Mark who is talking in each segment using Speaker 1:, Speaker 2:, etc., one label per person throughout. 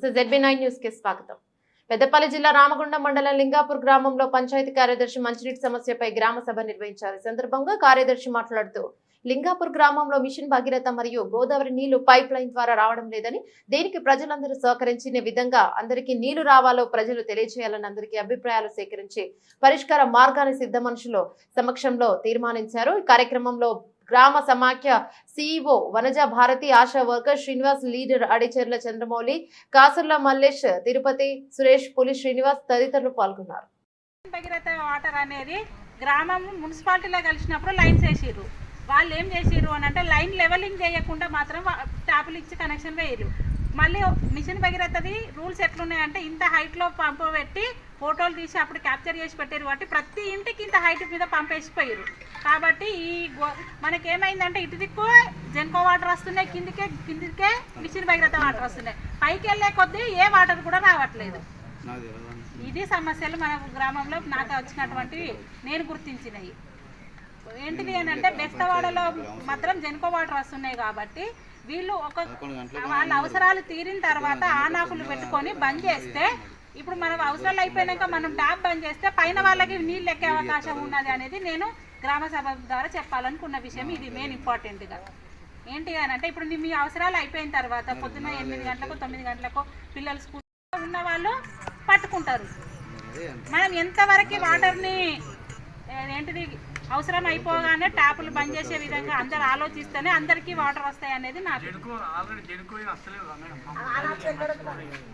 Speaker 1: చూస్తే ZB nine న్యూస్కి స్వాగతం. పెద్దపల్లి జిల్లా రామగుండం మండలం లింగాపూర్ గ్రామంలో పంచాయతీ కార్యదర్శి మంచినీటి సమస్యపై గ్రామ సభ నిర్వహించారు. ఈ సందర్భంగా కార్యదర్శి మాట్లాడుతూ లింగాపూర్ గ్రామంలో మిషన్ భగీరథ మరియు గోదావరి నీళ్ళు పైప్ లైన్ ద్వారా రావడం లేదని దీనికి ప్రజలందరూ సహకరించిన విధంగా అందరికీ నీళ్ళు రావాలో ప్రజలు తెలియజేయాలని అందరికీ అభిప్రాయాలు సేకరించి పరిష్కార మార్గాన్ని సిద్ధ మనుషులు సమక్షంలో తీర్మానించారు. ఈ కార్యక్రమంలో గ్రామ సమాఖ్య CEO Vanaja Bharati Asha worker Srinivas leader Adicherla Chandramouli Kasurla Mallesh Tirupati Suresh Puli Srinivas తదితరులు పాల్గొన్నారు.
Speaker 2: భగీరథ వాటర్ అనేది గ్రామం మున్సిపాలిటీలో కలిసినప్పుడు లైన్స్ వేసిర్రు వాళ్ళు ఏం చేసిర్రు అని అంటే లైన్ లెవెలింగ్ చేయకుండా మాత్రం ట్యాపులు ఇచ్చి కనెక్షన్ వేయరు. మళ్ళీ మిషన్ భగీరథది రూల్స్ ఎట్లున్నాయంటే ఇంత హైట్లో పంపు పెట్టి ఫోటోలు తీసి అప్పుడు క్యాప్చర్ చేసి పెట్టారు కాబట్టి ప్రతి ఇంటికి ఇంత హైట్ మీద పంపేసిపోయారు. కాబట్టి ఈ గో- మనకేమైందంటే ఇటు దిక్కు జెన్కో వాటర్ వస్తున్నాయి కిందికే కిందికే మిషన్ భగీరథ వాటర్ వస్తున్నాయి. పైకి వెళ్ళే కొద్దీ ఏ వాటర్ కూడా రావట్లేదు. ఇది సమస్యలు మన గ్రామంలో నాకు వచ్చినటువంటి నేను గుర్తించినవి. ఏంటిది అని అంటే బెస్తవాడలో మాత్రం జెన్కో వాటర్ వస్తున్నాయి కాబట్టి వీళ్ళు ఒక వాళ్ళ అవసరాలు తీరిన తర్వాత ఆన్ ఆఫ్లు పెట్టుకొని బంద్ చేస్తే ఇప్పుడు మనం అవసరాలు అయిపోయినాక మనం ట్యాప్ బంద్ చేస్తే పైన వాళ్ళకి నీళ్ళు ఎక్కే అవకాశం ఉన్నది అనేది నేను గ్రామ సభ ద్వారా చెప్పాలనుకున్న విషయం. ఇది మెయిన్ ఇంపార్టెంట్గా ఏంటి అని అంటే ఇప్పుడు మీ అవసరాలు అయిపోయిన తర్వాత పొద్దున్న ఎనిమిది గంటలకు తొమ్మిది గంటలకు పిల్లలు స్కూల్ ఉన్న వాళ్ళు పట్టుకుంటారు. మనం ఎంతవరకు వాటర్ని ఏంటిది అవసరం అయిపోగానే ట్యాపులు బంద్ చేసే విధంగా అందరు ఆలోచిస్తేనే అందరికీ వాటర్ వస్తాయి అనేది నాకు.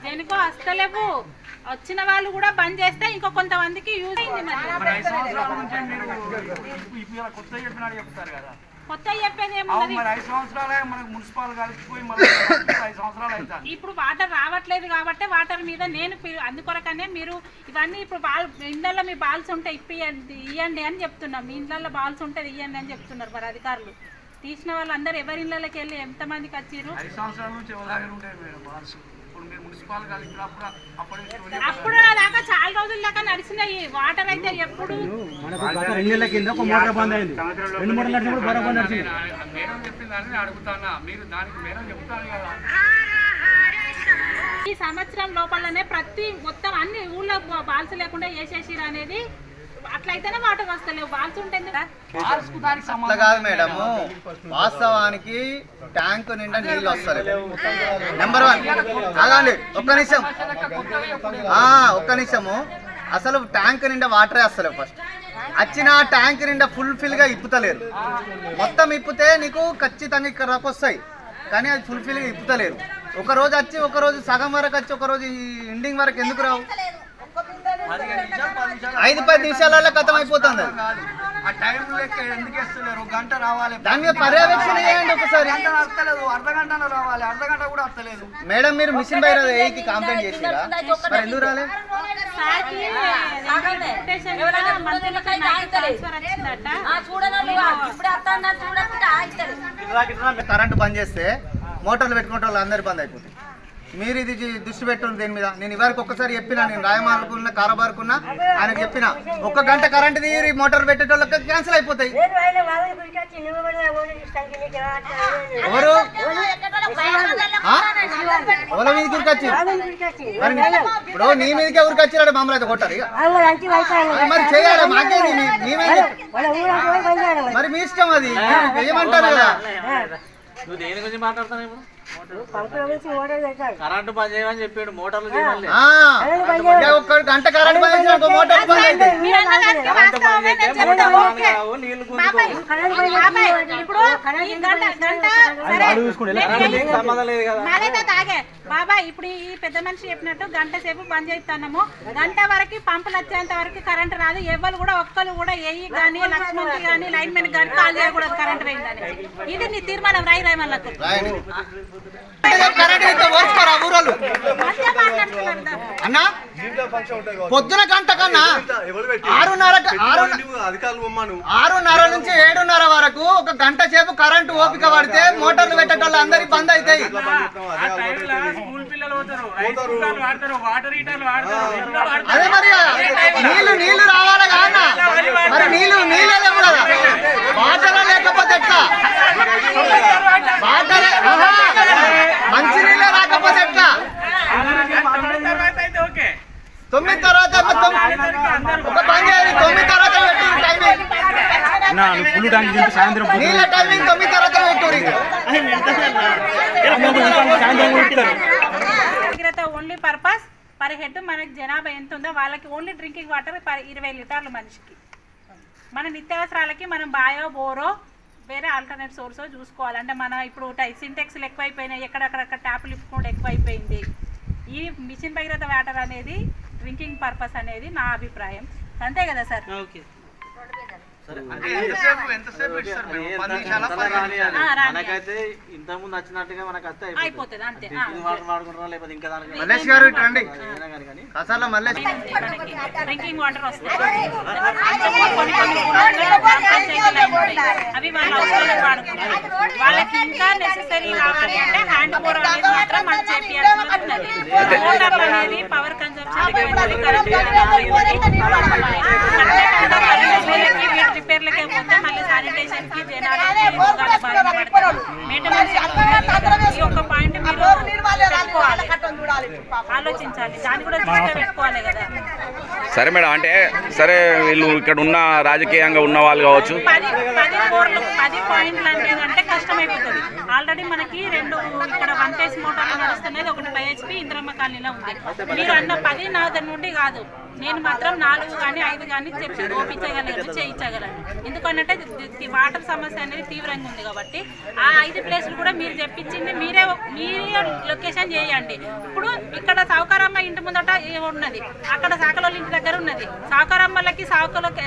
Speaker 2: దేనికో వస్తలేవు. వచ్చిన వాళ్ళు కూడా బంద్ చేస్తే ఇంకో కొంతమందికి యూజ్ అయింది మరి.
Speaker 3: ఇప్పుడు
Speaker 2: కొత్త
Speaker 3: ఐదు సంవత్సరాలే మనకు మున్సిపాల్ కలిసిపోయి ఐదు సంవత్సరాలు
Speaker 2: వాటర్ రావట్లేదు కాబట్టి వాటర్ మీద నేను అందుకొరకనే మీరు ఇవన్నీ ఇప్పుడు బాల్ ఇళ్ళల్లో మీ బాల్స్ ఉంటే ఇప్పియండి ఇవ్వండి అని చెప్తున్నాం. మీ ఇళ్ళల్లో బాల్స్ ఉంటే ఇవ్వండి అని చెప్తున్నారు మరి అధికారులు. తీసిన వాళ్ళందరూ ఎవరి ఇళ్ళకి వెళ్ళి ఎంతమందికి వచ్చిర్రు?
Speaker 3: ఐదు సంవత్సరాల నుంచి ఎవరి ఉంటాయి మేడం బాల్స్?
Speaker 2: అప్పుడు దాకా చాలా రోజుల దాకా నడిచినాయి వాటర్ అయితే ఎప్పుడు
Speaker 4: మనకు గత రెండు నెలల కింద ఒక మోటార్ బంద్ అయింది. రెండు మూడు నడిచినప్పుడు బరోబర్ నడిచింది.
Speaker 3: చెప్పారు? మేడం చెప్పిందని నేను అడుగుతానా? మీరు దానికి మేడం చెప్తాను కదా.
Speaker 2: ఈ సంవత్సరం లోపలనే ప్రతి మొత్తం అన్ని ఊళ్ళో బాల్స్ లేకుండా వేసేసిరు అనేది అట్లయితేనే వాటర్ వస్తలేవు. బాల్స్ ఉంటుంది కదా
Speaker 5: మేడం. వాస్తవానికి ట్యాంక్ నిండా నీళ్ళు వస్తారు నెంబర్ వన్ కాదండి ఒక్క నిమిషం. ఆ, ఒక్క నిమిషము. అసలు ట్యాంక్ నిండా వాటరే వస్తలేవు ఫస్ట్. వచ్చిన ట్యాంక్ నిండా ఫుల్ ఫిల్గా ఇప్పుతలేరు. మొత్తం ఇప్పితే నీకు ఖచ్చితంగా ఇక్కడ దాకా వస్తాయి. కానీ అది ఫుల్ ఫిల్గా ఇప్పుతలేరు. ఒక రోజు వచ్చి ఒక రోజు సగం వరకు వచ్చి ఒక రోజు ఎండింగ్ వరకు ఎందుకు రావు? ఐదు పది నిమిషాలలో కథం అయిపోతుంది అది.
Speaker 3: ఆ టైం లెక్క ఎందుకు ఒక గంట రావాలి.
Speaker 5: దాని మీద పర్యవేక్షణ చేయండి ఒకసారి.
Speaker 3: గంట వస్తలేదు అర్ధ గంటలో రావాలి. అర్ధ గంట కూడా వస్తలేదు.
Speaker 5: మేడం మీరు మిషన్ బైర ఏకి కంప్లైంట్ చేసిరా? మరి ఎందుకు రాలే
Speaker 2: సార్కి reputation కూడా మంత్రులకు నాకు transfer వచ్చిందట.
Speaker 5: కరెంట్ బంద్ చేస్తే మోటార్లు పెట్టుకుంటే వాళ్ళు అందరు బంద్ అయిపోతాయి. మీరు ఇది దృష్టి పెట్టండి దీని మీద? నేను ఇవరికి ఒక్కసారి చెప్పిన నేను రాయమాలకున్న కారబార్కున్న ఆయనకు చెప్పిన ఒక్క గంట కరెంట్ తీరి మోటార్ పెట్టేటోళ్ళకి క్యాన్సిల్ అయిపోతాయి. ఎవరు? ఎవరి? మీదకి ఉరికొచ్చి మరి ఇప్పుడు నీ మీదకే ఉరికొచ్చిరాడు మమ్మల్ని అయితే కొట్టారు మరి చేయాలి? మాకేది? మీ- మీ మీద మరి మీ ఇష్టం అది. ఏమంటారు కదా?
Speaker 6: నువ్వు దేని గురించి మాట్లాడుతావు ఇప్పుడు? కరెంటు బంద్ చేయమని చెప్పాడు మోటార్లు చేయమని
Speaker 5: ఆ, ఇక ఒక్క గంట కరెంట్ ఒక మోటార్
Speaker 2: బాబాయ్, బాబాయ్, ఇప్పుడు ఈ గంట గంట సరే, నేను
Speaker 6: దీనికి సంబంధం లేదు కదా.
Speaker 2: మాలైతే తాగే. బాబాయ్ ఇప్పుడు ఈ పెద్ద మనిషి చెప్పినట్టు గంట సేపు బంద్ చేస్తున్నాము గంట వరకు పంపులు వచ్చేంత వరకు కరెంట్ రాదు. ఎవరు కూడా ఒక్కరు కూడా ఏఈ కానీ లక్ష్మణ్కి కానీ లైన్ మెన్ కానీ కాల్ చేయకూడదు కరెంట్ పోయిందని ఇది నీ తీర్మానం. రాయి దా.
Speaker 5: అన్నా? పొద్దున గంట కన్నా ఆరున్నర ఆరు ఆరున్నర నుంచి ఏడున్నర వరకు ఒక గంట సేపు కరెంటు ఓపిక పడితే మోటార్లు పెట్టేటోళ్ళు అందరికి బంద్ అవుతాయి. అదే మరి నీళ్ళు నీళ్ళు రావాలి కాన్న మరి నీళ్ళు నీళ్ళే లేవు కదా వాటర్ లేకపోతే ఎట్లా వాటర్ మంచి నీళ్ళే రాకపోతే ఎట్లా
Speaker 2: అందరికీ అందరూ
Speaker 5: ఒక పని చేయాలి తొమ్మిది తర్వాత పెట్టు టైమింగ్
Speaker 4: దింపి సాయంత్రం సాయంత్రం
Speaker 2: ఓన్లీ పర్పస్ పర్ హెడ్ మనకి జనాభా ఎంత ఉందో వాళ్ళకి ఓన్లీ డ్రింకింగ్ వాటర్ పర్ ఇరవై లీటర్లు మనిషికి. మన నిత్యావసరాలకి మనం బాయో బోరో వేరే ఆల్టర్నేట్ సోర్స్ చూసుకోవాలి. అంటే మన ఇప్పుడు సింటెక్స్లు ఎక్కువైపోయినాయి ఎక్కడెక్కడక్కడ ట్యాపులు ఇప్పుకుంటే ఎక్కువైపోయింది. ఈ మిషన్ భగీరథ వాటర్ అనేది డ్రింకింగ్ పర్పస్ అనేది నా అభిప్రాయం. అంతే కదా సార్
Speaker 5: ఎంతసేపు
Speaker 6: మనకైతే ఇంత ముందు వచ్చినట్టుగా మనకు అత్తే
Speaker 2: అయిపోతుంది అంతే ఆ.
Speaker 6: వాటర్ వాడుకుంటారా లేకపోతే ఇంకా దానికి
Speaker 5: మల్లేష్ గారు ఇటు రండి
Speaker 6: ఏదైనా కానీ కానీ
Speaker 5: కసాల మల్లేష్
Speaker 2: మనకి డ్రింకింగ్ వాటర్ అవి వాళ్ళ అవసరాలకు వాడుకుంటారు వాళ్ళకి ఇంకా నెసెసరీ కావాలి అంటే హ్యాండ్ బోర్ అనేది మాత్రం మనం చేపియాల్సి ఉన్నది మోటార్లు అనేది పవర్ కన్సంప్షన్ ఎక్కువైతుంది కరెంట్ ఖచ్చితంగా కరెంట్ బిల్లులకి వీటి రిపేర్లకే పోతే మళ్ళీ శానిటేషన్కి జనాలకి ఎందుకంటే బాధ పడతారు మెయింటెనెన్స్ ఈ ఒక్క పాయింట్ మీరు పెట్టుకోవాలి ఆలోచించాలి. దాన్ని కూడా దృష్టిలో పెట్టుకోవాలి కదా.
Speaker 7: సరే మేడం అంటే సరే వీళ్ళు ఇక్కడ ఉన్న రాజకీయంగా ఉన్న వాళ్ళు కావచ్చు.
Speaker 2: పది పది కోర్లు పది పాయింట్లు అంటే కష్టమైపోతుంది. ఆల్రెడీ మనకి రెండు ఇక్కడ వన్ ఫేస్ మోటార్లు నడుస్తున్నది ఒకటి హెచ్పి ఇంద్రమ్మ కాలనీలో ఉంది. మీరు అన్న పది నా దగ్గర నుండి కాదు. నేను మాత్రం నాలుగు కానీ ఐదు కానీ చెప్పి ఓపించగలను చేయించగలను ఎందుకంటే వాటర్ సమస్య అనేది తీవ్రంగా ఉంది కాబట్టి ఆ ఐదు ప్లేసులు కూడా మీరు చెప్పించింది మీరే మీరే లొకేషన్ చేయండి. ఇప్పుడు ఇక్కడ సావుకారమ్మ ఇంటి ముందట ఉన్నది? అక్కడ సాకలో ఇంటి దగ్గర ఉన్నది. సావుకారమ్మలకి సావుకలోకి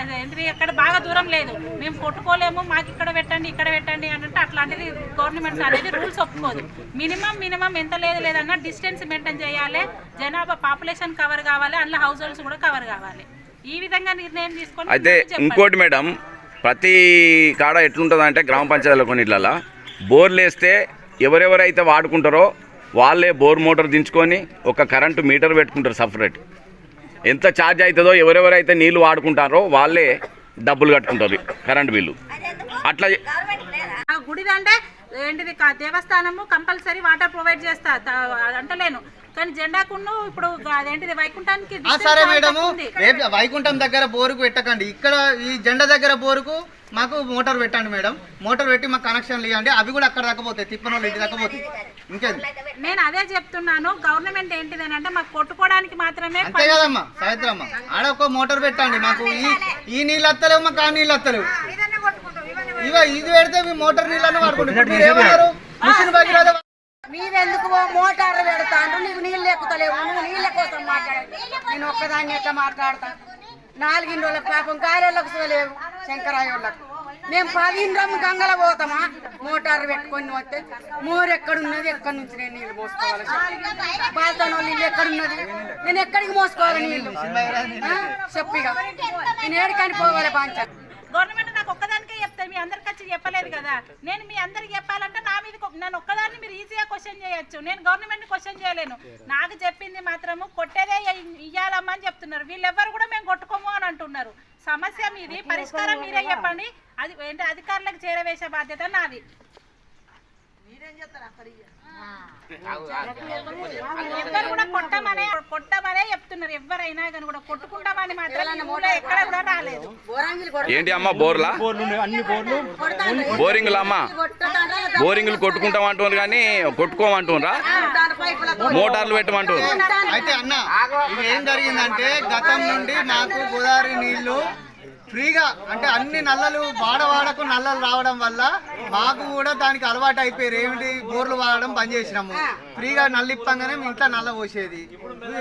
Speaker 2: ఎక్కడ బాగా దూరం లేదు. మేము కొట్టుకోలేము మాకు ఇక్కడ పెట్టండి ఇక్కడ పెట్టండి అని అంటే అట్లాంటిది గవర్నమెంట్ అనేది రూల్స్ ఒప్పుకోదు. మినిమం మినిమం ఎంత లేదు లేదన్నా డిస్టెన్స్ మెయింటైన్ చేయాలి. జనాభా పాపులేషన్ కవర్ కావాలి. అందులో హౌస్ హోల్డ్స్ కూడా కవర్ కావాలి. ఈ విధంగా నిర్ణయం తీసుకొని
Speaker 7: అయితే. ఇంకోటి మేడం ప్రతి కాడ ఎట్లుంటుంది అంటే గ్రామ పంచాయతీల కొన్నిట్లలో బోర్లు వేస్తే ఎవరెవరైతే వాడుకుంటారో వాళ్ళే బోర్ మోటార్ దించుకొని ఒక కరెంటు మీటర్ పెట్టుకుంటారు సపరేట్. ఎంత ఛార్జ్ అవుతుందో ఎవరెవరైతే నీళ్ళు వాడుకుంటారో వాళ్ళే డబ్బులు కట్టుకుంటారు కరెంటు బిల్లు. అట్లా
Speaker 2: ఆ గుడిది అంటే ఏంటిది దేవస్థానము కంపల్సరీ వాటర్ ప్రొవైడ్ చేస్తా అంటలేను కానీ జెండాకును ఇప్పుడు అదేంటిది వైకుంఠానికి
Speaker 5: సరే మేడము. రేపు వైకుంఠం దగ్గర బోరుకు పెట్టకండి. ఇక్కడ ఈ జెండా దగ్గర బోరుకు మాకు మోటార్ పెట్టండి మేడం. మోటార్ పెట్టి మాకు కనెక్షన్లు ఇవ్వండి. అవి కూడా అక్కడ దాకా పోతాయి. తిప్పనోళ్ళు ఇంటి దాకా పోతాయి. ఇంకేంది?
Speaker 2: నేను అదే చెప్తున్నాను. గవర్నమెంట్ ఏంటిది అని అంటే మాకు కొట్టుకోవడానికి మాత్రమే
Speaker 5: అంతే కదమ్మా సావిత్రమ్మ. ఆడ ఒక మోటార్ పెట్టండి. మాకు ఈ ఈ నీళ్ళు వస్తలేవు మాకు ఆ నీళ్ళు వస్తలేవు ఇవ ఇది పెడితే మీ మోటార్ నీళ్ళని వాడుకుంటారు. మీరు
Speaker 8: మీరెందుకు ఓ మోటార్లు పెడతాండ్రు నీకు నీళ్ళు ఎక్కుతలేవు నువ్వు నీళ్ళ కోసం మాట్లాడు నేను ఒక్కదాన్ని ఎట్లా మాట్లాడతా? నాలుగిన్ రోజులకు పాపం గారెళ్ళకు చూడలేవు శంకరాయోళ్ళకు. మేము పదిహేను గంగల పోతామా? మోటార్ పెట్టుకొని వస్తే మోరు ఎక్కడున్నది ఎక్కడి నుంచి నేను నీళ్ళు మోసుకోవాలి బాల్తానో నీళ్ళు ఎక్కడున్నది? నేను ఎక్కడికి మోసుకోవాలి నీళ్ళు? చెప్పిగా నేను ఏడికని పోవాలి బాంచ
Speaker 2: గవర్నమెంట్ నాకు ఒక్కదానికే చెప్తాను మీ అందరికి వచ్చి చెప్పలేదు కదా. నేను మీ అందరికి చెప్పాలంటే నా మీద నన్ను ఒక్కదాన్ని మీరు ఈజీగా క్వశ్చన్ చేయొచ్చు. నేను గవర్నమెంట్ క్వశ్చన్ చేయలేను. నాకు చెప్పింది మాత్రము కొట్టేదే ఇయ్యాలమ్మా అని చెప్తున్నారు. వీళ్ళెవ్వరు కూడా మేము కొట్టుకోము అని అంటున్నారు. సమస్య మీది పరిష్కారం మీరే చెప్పండి. అది ఏంటి అధికారులకు చేరవేసే బాధ్యత నాది. కూడా కొట్టమనే కొట్టమనే చెప్తున్నారు. ఎవరైనా కానీ కూడా కొట్టుకుంటామని మాత్రం ఎక్కడ కూడా రాలేదు.
Speaker 7: ఏంటి అమ్మ బోర్లా?
Speaker 4: అన్ని బోర్లు.
Speaker 7: బోరింగ్లు అమ్మ? బోరింగ్లు కొట్టుకుంటామంటున్నారు కానీ కొట్టుకోమంటున్నారా? మోటార్లు పెట్టమంటున్నారు.
Speaker 5: అయితే అన్న ఏం జరిగిందంటే గతం నుండి మాకు గోదావరి నీళ్ళు ఫ్రీగా అంటే అన్ని నల్లలు వాడవాడకు నల్లలు రావడం వల్ల మాకు కూడా దానికి అలవాటు అయిపోయారు. ఏమిటి? బోర్లు వాడడం బంద్ చేసినాము. ఫ్రీగా నల్ల ఇప్పంగానే మీ ఇంట్లో నల్ల పోసేది.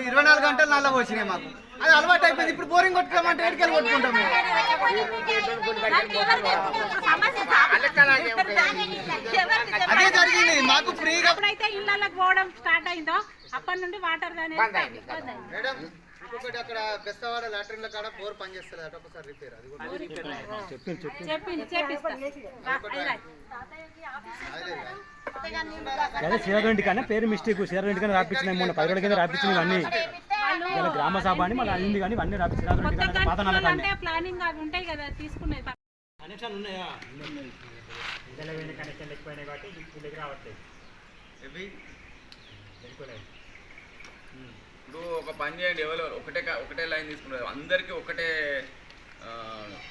Speaker 5: ఇరవై నాలుగు గంటలు నల్ల పోసినాయి మాకు. అది అలవాటు అయిపోయింది. ఇప్పుడు బోరింగ్ కొట్టుకోమంటే ఎడికెళ్ళి కొట్టుకుంటాం మేము. అదే జరిగింది. మాకు ఫ్రీగా
Speaker 2: ఇళ్ళకి పోవడం స్టార్ట్ అయిందో? అప్పటి నుండి వాటర్.
Speaker 5: మేడం ఇంకొకటి అక్కడ బెస్తవాడ లాట్రిన్ల కాడ బోర్ పనిచేస్తుంది అట ఒకసారి రిపేర్. అది కూడా
Speaker 2: అది
Speaker 4: కన్నా పేరు మిస్టేక్. శ్రీరంటి కన్నా రాపించినాయి మొన్న. పది రోజుల కింద రాపించినవి అన్ని ఇలా గ్రామ సభ అని మళ్ళీ అయింది కానీ ఇవన్నీ రాపించి కన్నా పాత
Speaker 2: ప్లానింగ్ అవి ఉంటాయి కదా తీసుకునేది.
Speaker 4: కనెక్షన్ ఉన్నాయా? కనెక్షన్ ఎక్కువైనాయి కాబట్టి దగ్గర రావట్లేదు.
Speaker 7: ఇప్పుడు ఒక పని చేయండి ఎవరో ఒకటే ఒకటే లైన్ తీసుకున్నారు. అందరికీ ఒకటే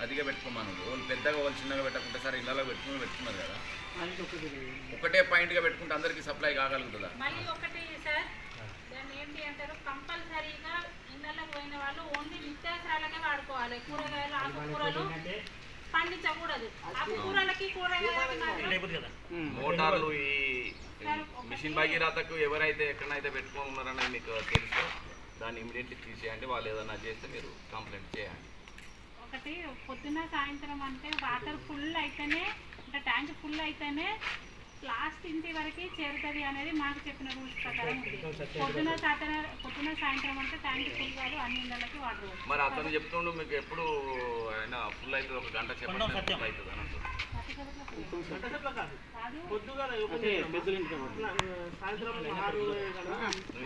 Speaker 7: అదిగా పెట్టుకోమను వాళ్ళు పెద్దగా వాళ్ళు చిన్నగా పెట్టకుంటే సరే ఇళ్ళలో పెట్టుకుని పెట్టుకున్నారు కదా. ఒకటే పాయింట్గా పెట్టుకుంటే అందరికీ సప్లై కాగలుగుతుందా?
Speaker 2: మళ్ళీ ఒకటి సార్ దాన్ని ఏంటి అంటారు? కంపల్సరీగా ఇళ్ళకి పోయిన వాళ్ళు ఓన్లీ నిత్యావసరాలకే వాడుకోవాలి. కూరగాయలు ఆకుకూరలు పండించకూడదు. ఆకుకూరలకి కూరగాయలకి మాత్రం
Speaker 7: మోటార్లు ఈ మిషన్ భగీరథకు ఎవరైతే ఎక్కడైతే పెట్టుకొని ఉన్నారనేది మీకు తెలుసు దాన్ని ఇమీడియట్లీ తీసేయండి. వాళ్ళు ఏదైనా చేస్తే మీరు కంప్లైంట్ చేయండి.
Speaker 2: ఒకటి పొద్దున సాయంత్రం అంటే వాటర్ ఫుల్ అయితేనే అంటే ట్యాంక్ ఫుల్ అయితేనే లాస్ట్ ఇంటి వరకు చేరుతుంది అనేది మాకు చెప్పిన రూల్స్ ప్రకారం ఉంది. పొద్దున సాయంత్రం పొద్దున సాయంత్రం అంటే ట్యాంక్ ఫుల్ కాదు అన్ని ఇళ్ళకి వాటర్.
Speaker 7: మరి అతను చెప్తుండు మీకు ఎప్పుడు ఆయన ఫుల్ అవుతుంది ఒక గంట చెప్పండి ఫుల్ అవుతుంది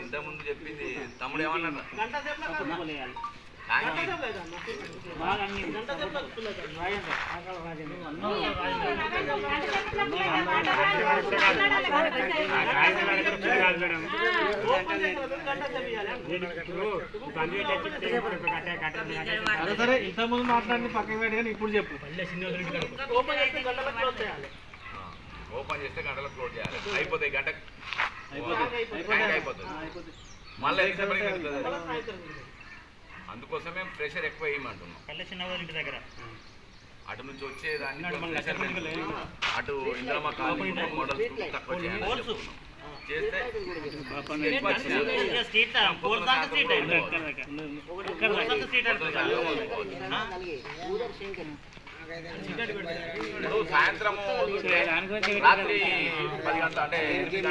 Speaker 7: ఇంతకుముందు చెప్పింది తమ్ముడు ఏమన్నా
Speaker 3: సరే సరే ఇంత ముందు మాట్లాడింది పక్కన పెట్టి కానీ ఇప్పుడు చెప్పు.
Speaker 7: ఓపెన్ చేస్తే గంటలో క్లోజ్ చేయాలి అయిపోతాయి గంట అయిపోతుంది మళ్ళీ? అందుకోసమే ప్రెషర్ ఎక్కువ వేయమంటున్నాం. అటు నుంచి వచ్చేదాన్ని. అటు ఇంద్రమ్మ తక్కువ చేయాలి చెప్తున్నాం. చేస్తే. సాయంత్రం సాయంత్రము రాత్రి పది గంటల అంటే ఎనిమిది